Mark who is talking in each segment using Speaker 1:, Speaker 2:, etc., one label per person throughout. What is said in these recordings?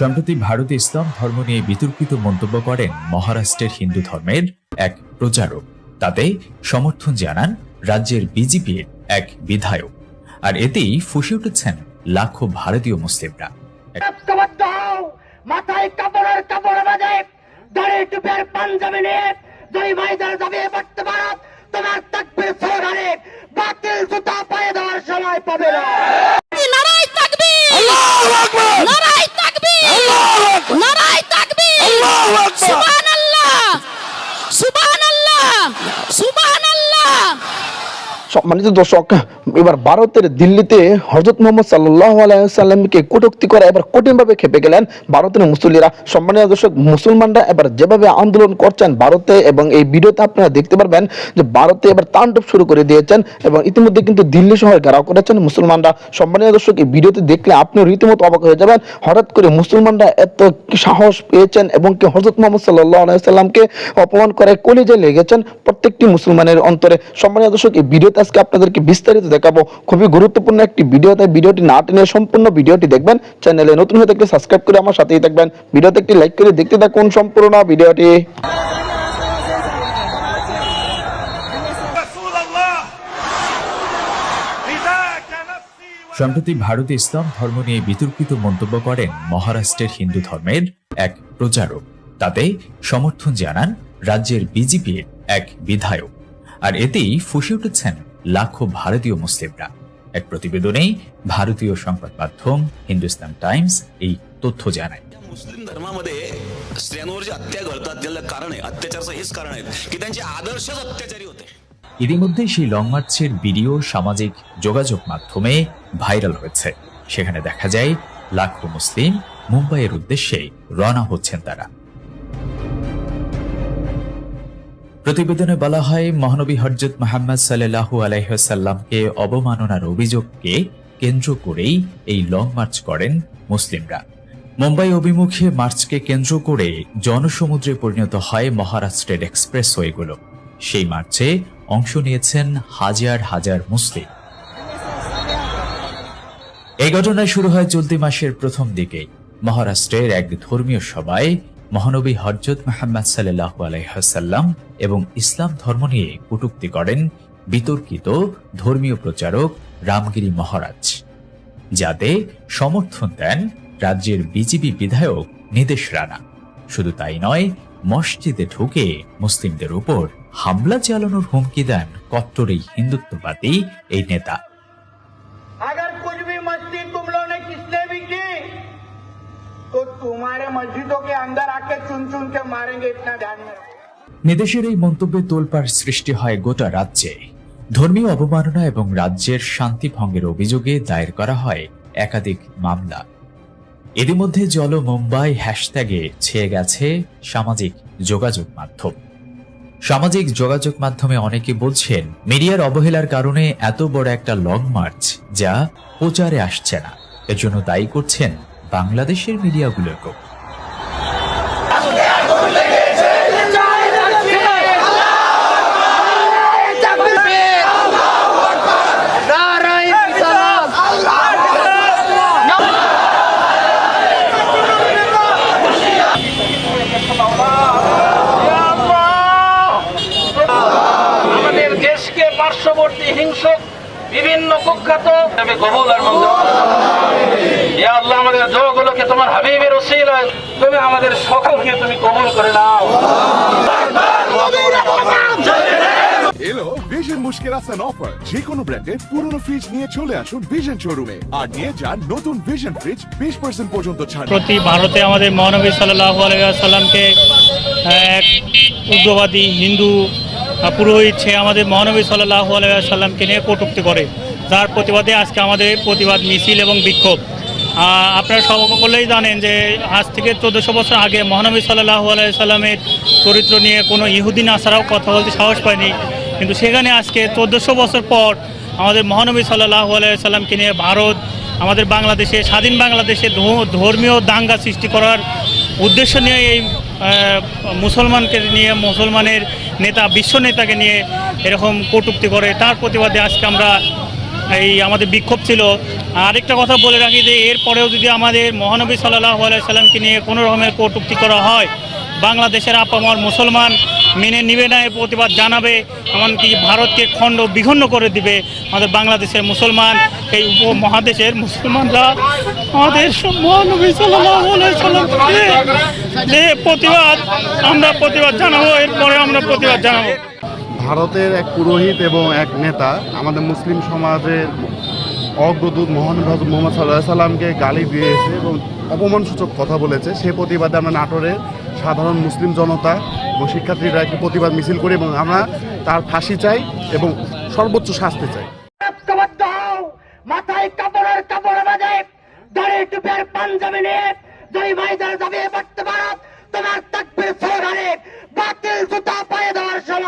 Speaker 1: সম্প্রতি ভারতে ইসলাম ধর্ম নিয়ে বিতর্কিত মন্তব্য করেন মহারাষ্ট্রের হিন্দু ধর্মের এক প্রচারক। তাতে সমর্থন জানান রাজ্যের বিজেপির এক বিধায়ক। আর এতেই ফুসে উঠেছেন লাখো ভারতীয় মুসলিমরা।
Speaker 2: সময় পাবে না
Speaker 3: নারাই তাকবীর নারাই তাকবীর নারাই তাকবীর সুবহানাল্লাহ সুবহানাল্লাহ সুবহানাল্লাহ
Speaker 4: সম্মানিত দর্শক, এবার ভারতের দিল্লিতে হজরত মোহাম্মদ সাল্লাহ আলাইসাল্লামকে কটুক্তি করা এবার কঠিনভাবে খেপে গেলেন ভারতের মুসল্লিরা। সম্মানিত দর্শক, মুসলমানরা এবার যেভাবে আন্দোলন করছেন ভারতে এবং এই ভিডিওতে আপনারা দেখতে পারবেন যে ভারতে এবার তাণ্ডব শুরু করে দিয়েছেন এবং ইতিমধ্যে কিন্তু দিল্লি শহর ঘেরাও করেছেন মুসলমানরা। সম্মানিত দর্শক, এই ভিডিওতে দেখলে আপনি রীতিমতো অবাক হয়ে যাবেন। হঠাৎ করে মুসলমানরা এত সাহস পেয়েছেন এবং কি হজরত মোহাম্মদ সাল্লাহ আলাইসাল্লামকে অপমান করে কলিজে লেগেছেন প্রত্যেকটি মুসলমানের অন্তরে। সম্মানিত দর্শক, এই ভিডিওতে আজকে আপনাদেরকে বিস্তারিত দেখাবো। খুবই গুরুত্বপূর্ণ একটি ভিডিও, তাই ভিডিওটি না টেনে সম্পূর্ণ ভিডিওটি দেখবেন। চ্যানেলে নতুন হয়ে থাকলে সাবস্ক্রাইব করে আমার সাথেই থাকবেন। ভিডিওতে একটি লাইক করে দেখতে থাকুন সম্পূর্ণ ভিডিওটি।
Speaker 1: সম্প্রতি ভারতে ইসলাম ধর্ম নিয়ে বিতর্কিত মন্তব্য করেন মহারাষ্ট্রের হিন্দু ধর্মের এক প্রচারক। তাতে সমর্থন জানান রাজ্যের বিজেপির এক বিধায়ক। আর এতেই ফুসে উঠেছেন লাখো ভারতীয় মুসলিমরা এক প্রতিবেদনে ভারতীয় সংবাদ মাধ্যম হিন্দুস্তান টাইমস এই তথ্য জানায়
Speaker 5: मुस्लिम धर्मामध्ये स्त्रियांवर जे हत्या घडतात त्याला कारण आहे अत्याचारचं हेच कारण आहे की त्यांचे आदर्शच अत्याचारी होते
Speaker 1: ইতিমধ্যে সেই লং মার্চের ভিডিও সামাজিক যোগাযোগ মাধ্যমে ভাইরাল হয়েছে সেখানে দেখা যায় লাখো মুসলিম মুম্বাইয়ের উদ্দেশ্যে রওনা হচ্ছেন তারা প্রতিবেদনে বলা হয়, মহানবী হরজত মোহাম্মদ সাল্লাহু আলাইসাল্লামকে অবমাননার অভিযোগকে কেন্দ্র করেই এই লং মার্চ করেন মুসলিমরা। মুম্বাই অভিমুখে মার্চকে কেন্দ্র করে জনসমুদ্রে পরিণত হয় মহারাষ্ট্রের এক্সপ্রেসওয়েগুলো। সেই মার্চে অংশ নিয়েছেন হাজার হাজার মুসলিম। এই ঘটনায় শুরু হয় চলতি মাসের প্রথম দিকে মহারাষ্ট্রের এক ধর্মীয় সভায় মহানবী হরজত মোহাম্মদ সাল্লাহ আলাইহাল্লাম এবং ইসলাম ধর্ম নিয়ে কটুক্তি করেন বিতর্কিত ধর্মীয় প্রচারক রামগিরি মহারাজ, যাতে সমর্থন দেন রাজ্যের বিজেপি বিধায়ক নিদেশ রানা। শুধু তাই নয়, মসজিদে ঢুকে মুসলিমদের উপর হামলা চালানোর হুমকি দেন কট্টর এই হিন্দুত্ববাদী এই নেতা।
Speaker 2: मस्जिदों के अंदर आके चुन चुन के मारेंगे इतना ध्यान में रखो
Speaker 1: নিদেশের এই মন্তব্যে তোলপাড় সৃষ্টি হয় গোটা রাজ্যে ধর্মীয় অবমাননা এবং রাজ্যের শান্তি ভঙ্গের অভিযোগে দায়ের করা হয় একাধিক মামলা ইতিমধ্যে জল মুম্বাই হ্যাশট্যাগে ছেয়ে গেছে সামাজিক যোগাযোগ মাধ্যম সামাজিক যোগাযোগ মাধ্যমে অনেকে বলছেন মিডিয়ার অবহেলার কারণে এত বড় একটা লং মার্চ যা প্রচারে আসছে না এর জন্য দায়ী করছেন বাংলাদেশের মিডিয়াগুলোকেও
Speaker 6: কুখ্যাত কবুল আর ইয়া আল্লাহ আমাদের দোয়াগুলোকে তোমার হাবিবের ওসিলায় তুমি আমাদের সকলকে তুমি কবুল করে নাও।
Speaker 7: এলো ভিশন মুশকিল আসান অফার যে কোনো ব্র্যান্ডের পুরনো ফ্রিজ নিয়ে চলে আসুন ভিশন শোরুমে আর নিয়ে যান নতুন ভিশন ফ্রিজ বিশ পার্সেন্ট পর্যন্ত ছাড়।
Speaker 8: প্রতি ভারতে আমাদের মহানবী সাল্লাহ আলাইসাল্লামকে এক উগ্রবাদী হিন্দু পুরোহিত সে আমাদের মহানবী সাল্লাহ আলাইসাল্লামকে নিয়ে কটুক্তি করে। যার প্রতিবাদে আজকে আমাদের প্রতিবাদ মিছিল এবং বিক্ষোভ। আপনারা সকলেই জানেন যে আজ থেকে চোদ্দোশো বছর আগে মহানবী সাল্লাহ আলাইসাল্লামের চরিত্র নিয়ে কোনো ইহুদি নাসারাও কথা বলতে সাহস পায়নি। কিন্তু সেখানে আজকে চোদ্দোশো বছর পর আমাদের মহানবী সাল্লাহ আলাইসাল্লামকে নিয়ে ভারত, আমাদের বাংলাদেশে, স্বাধীন বাংলাদেশে ধর্মীয় দাঙ্গা সৃষ্টি করার উদ্দেশ্য নিয়ে এই মুসলমানকে নিয়ে, মুসলমানের নেতা, বিশ্ব নেতাকে নিয়ে এরকম কটুক্তি করে, তার প্রতিবাদে আজকে আমরা এই আমাদের বিক্ষোভ ছিল। আরেকটা কথা বলে রাখি যে, এরপরেও যদি আমাদের মহানবী সাল্লাহ সাল্লামকে নিয়ে কোনো রকমের কটূক্তি করা হয়, বাংলাদেশের আপামর মুসলমান মেনে নিবে না, এর প্রতিবাদ জানাবে, এমনকি ভারতকে খণ্ড বিখণ্ড করে দিবে। আমাদের বাংলাদেশের মুসলমান, এই উপমহাদেশের মুসলমানরা আমাদের মহানবী সাল্লাহ প্রতিবাদ, আমরা প্রতিবাদ জানাব, এরপরে আমরা প্রতিবাদ জানাব।
Speaker 9: ভারতের এক পুরোহিত এবং এক নেতা আমাদের মুসলিম সমাজের অগ্রদূত মোহাম্মদ মোহাম্মদ সাল্লাহ সাল্লামকে গালি দিয়েছে এবং অপমানসূচক কথা বলেছে। সে প্রতিবাদে আমরা নাটোরের সাধারণ মুসলিম জনতা এবং শিক্ষার্থীরা একটি প্রতিবাদ মিছিল করি এবং আমরা তার ফাঁসি চাই এবং সর্বোচ্চ শাস্তি চাই।
Speaker 2: মাথায় কাপড়ের কাপড় বাজে দাড়ি টুপের পাঞ্জাবি নিয়ে তোমার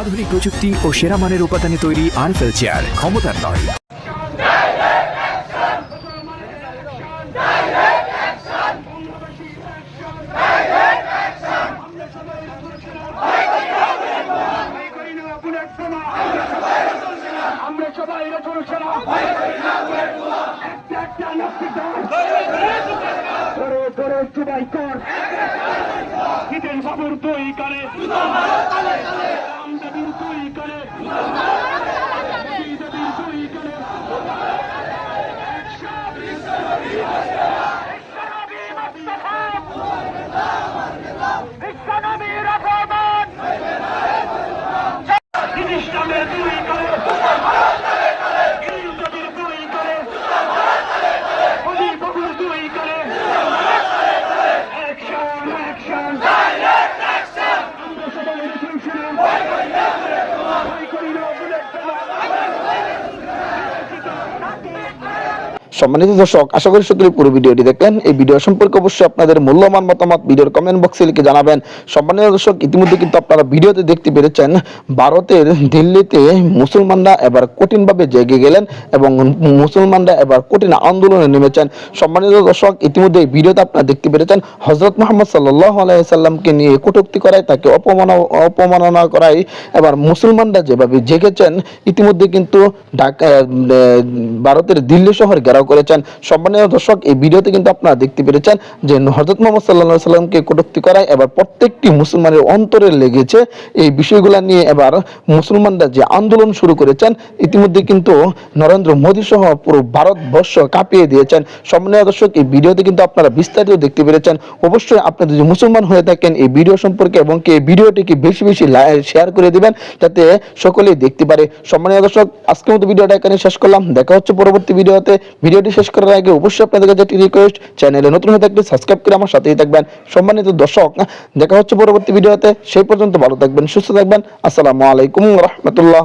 Speaker 10: সর্বাধুনিক প্রযুক্তি ও সেরা মানের উপাদানে তৈরি আরফেল চেয়ার ক্ষমতার নয়।
Speaker 2: আমরা সবাই চলছে না একটা একটা নাস্তি করে করে চুবাই কর। ঈদের বাবুর তৈরি করে। আমদাবির দই করে। দই করে ইসলামের দুই করে ইন্দ্রবীর দুই করে অলি বাবুর দুই করে অ্যাকশন অ্যাকশন আমরা সবাই রেজলিউশনে ভয় করি না বুলেট
Speaker 4: সম্মানিত দর্শক, আশা করি সকলে পুরো ভিডিওটি দেখলেন। এই ভিডিও সম্পর্কে অবশ্যই আপনাদের মূল্যবান মতামত ভিডিওর কমেন্ট বক্সে লিখে জানাবেন। সম্মানিত দর্শক, ইতিমধ্যে কিন্তু আপনারা ভিডিওতে দেখতে পেরেছেন, ভারতের দিল্লিতে মুসলমানরা এবার কঠিনভাবে জেগে গেলেন এবং মুসলমানরা এবার কঠিন আন্দোলনে নেমেছেন। সম্মানিত দর্শক, ইতিমধ্যে এই ভিডিওতে আপনারা দেখতে পেরেছেন হজরত মোহাম্মদ সাল্লাহ আলাইসাল্লামকে নিয়ে কটুক্তি করায়, তাকে অপমানা অপমাননা করায়। এবার মুসলমানরা যেভাবে জেগেছেন, ইতিমধ্যে কিন্তু ঢাকা ভারতের দিল্লি শহর ঘেরাও করেছেন। সম্মানীয় দর্শক, এই ভিডিওতে কিন্তু আপনারা দেখতে পেরেছেন যে হজরত মোহাম্মদ সাল্লাহ সাল্লামকে কটূক্তি করায়, এবার প্রত্যেকটি মুসলমানের অন্তরে লেগেছে এই বিষয়গুলো নিয়ে। এবার মুসলমানরা যে আন্দোলন শুরু করেছেন, ইতিমধ্যে কিন্তু নরেন্দ্র মোদী সহ পুরো ভারতবর্ষ কাঁপিয়ে দিয়েছেন। সম্মানীয় দর্শক, এই ভিডিওতে কিন্তু আপনারা বিস্তারিত দেখতে পেরেছেন। অবশ্যই আপনি যদি মুসলমান হয়ে থাকেন এই ভিডিও সম্পর্কে এবং কি এই ভিডিওটিকে বেশি বেশি শেয়ার করে দিবেন, যাতে সকলেই দেখতে পারে। সম্মানীয় দর্শক, আজকের মতো ভিডিওটা এখানে শেষ করলাম। দেখা হচ্ছে পরবর্তী ভিডিওতে। ভিডিওটি শেষ করার আগে অবশ্যই আপনাদের কাছে একটি রিকোয়েস্ট চ্যানেলে নতুন হয়ে থাকলে সাবস্ক্রাইব করে আমার সাথেই থাকবেন। সম্মানিত দর্শক, দেখা হচ্ছে পরবর্তী ভিডিওতে, সেই পর্যন্ত ভালো থাকবেন, সুস্থ থাকবেন। আসসালামু আলাইকুম রহমতুল্লাহ।